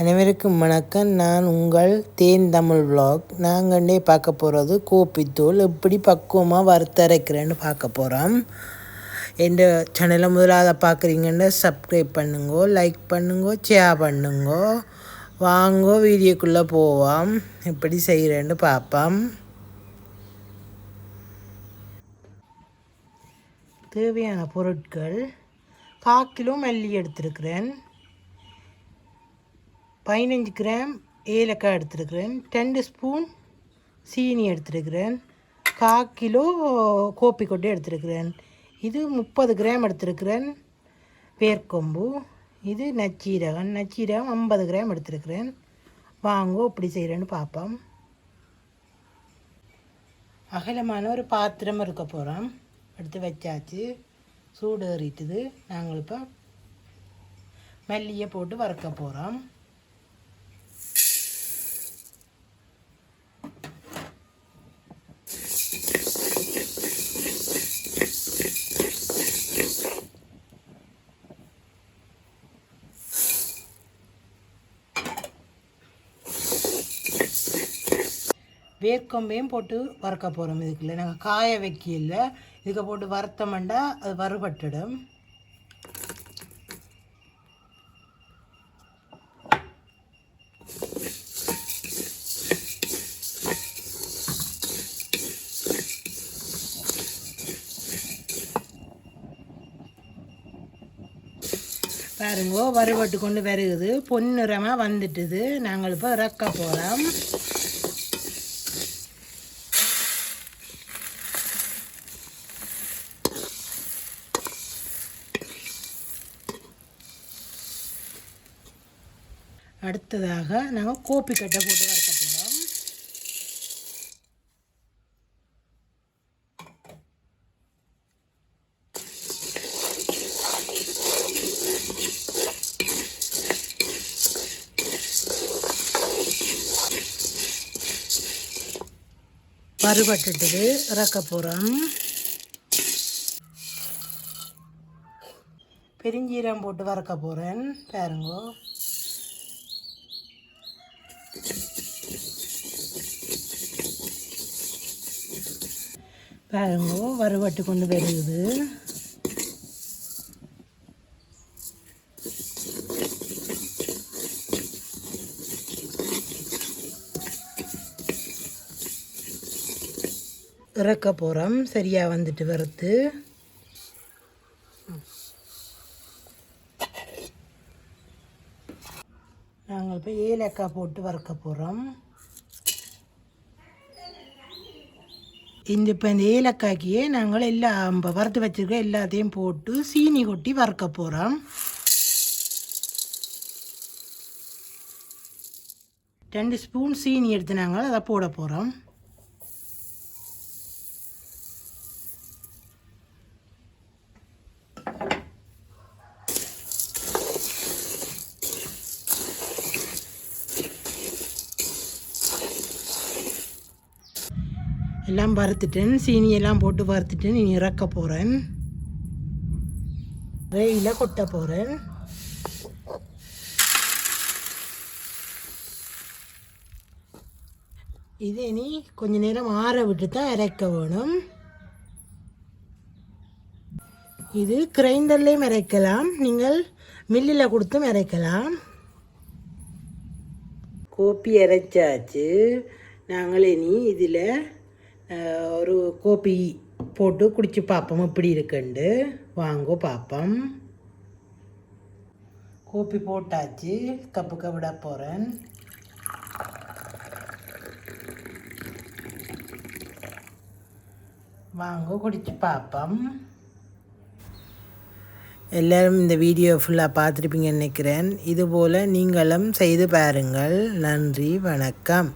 அனைவருக்கும் வணக்கம். நான் உங்கள் தேன் தமிழ் vlog. நாங்கள்டே பார்க்க போகிறது கோப்பித்தூள் எப்படி பக்குவமாக வறுத்தரைக்கிறேன்னு பார்க்க போகிறோம் எந்த சேனலை முதலாவது பார்க்குறீங்கன்னு சப்ஸ்கிரைப் பண்ணுங்கோ லைக் பண்ணுங்கோ ஷேர் பண்ணுங்கோ. வாங்கோ வீடியோக்குள்ளே போவோம். எப்படி செய்கிறேன்னு பார்ப்போம். தேவையான பொருட்கள் கால் கிலோ மல்லி எடுத்திருக்கிறேன். பதினஞ்சு கிராம் ஏலக்காய் எடுத்துருக்கிறேன். ரெண்டு ஸ்பூன் சீனி எடுத்துருக்கிறேன். கால் கிலோ கோப்பி கொட்டை எடுத்துருக்கிறேன். இது முப்பது கிராம் எடுத்துருக்கிறேன். வேர்க்கொம்பு இது நச்சீரகம். நச்சீரகம் ஐம்பது கிராம் எடுத்துருக்கிறேன். வாங்கோ இப்படி செய்கிறேன்னு பார்ப்போம் அகலமான ஒரு பாத்திரம் இருக்க போகிறோம் எடுத்து வச்சாச்சு. சூடு ஏறிட்டுது. நாங்கள் இப்போ மல்லியை போட்டு வறுக்க போகிறோம் வேர்க்கொம்பையும் போட்டு வறுக்க போகிறோம் இதுக்குள்ள. நாங்கள் காய வைக்கல. இதுக்கு போட்டு வறுத்தமெண்டா அது வறுபட்டுடும். பாருங்கோ வறுபட்டு கொண்டு வருகுது பொன்னிறமாக வந்துட்டுது. நாங்கள் இப்போ இறக்க போகிறோம் அடுத்ததாக நாங்கள் கோப்பி கட்டை போட்டு வறுக்க போகிறோம் வறுபட்டுட்டுது இறக்க போகிறோம் பெருஞ்சீரம் போட்டு வறுக்க போகிறேன் பாருங்கோ. பாருங்கோ வறுபட்டு கொண்டு வருகுது இறக்க போகிறோம் சரியாக வந்துட்டு வறுத்து. நாங்கள் இப்போ ஏலக்காய் போட்டு வறுக்க போகிறோம் இந்த இப்போ இந்த ஏலக்காய்க்கியே நாங்கள் எல்லாம் வறுத்து வச்சுருக்க எல்லாத்தையும் போட்டு சீனி கொட்டி வறுக்க போகிறோம் ரெண்டு ஸ்பூன் சீனி எடுத்து நாங்கள் அதை போட போகிறோம் எல்லாம் வறுத்துட்டேன். சீனி எல்லாம் போட்டு வறுத்துட்டேன். நீ இறக்க போகிறேன் ரெயில கொட்ட போகிறேன் இது இனி கொஞ்ச நேரம் ஆற விட்டு தான் இறக்க வேணும். இது கிரைண்டர்லேயும் இறைக்கலாம் நீங்கள் மில்லில் கொடுத்தும் இறைக்கலாம் கோப்பி இறைச்சாச்சு நாங்கள் இனி இதில் ஒரு கோப்பி போட்டு குடித்து பார்ப்போம் எப்படி இருக்குண்டு. வாங்கோ பார்ப்போம் கோப்பி போட்டாச்சு. கப்புக்க விட போகிறேன் வாங்க குடித்து பார்ப்போம் எல்லோரும் இந்த வீடியோ ஃபுல்லாக பார்த்துருப்பீங்கன்னு நினைக்கிறேன். இதுபோல் நீங்களும் செய்து பாருங்கள். நன்றி வணக்கம்.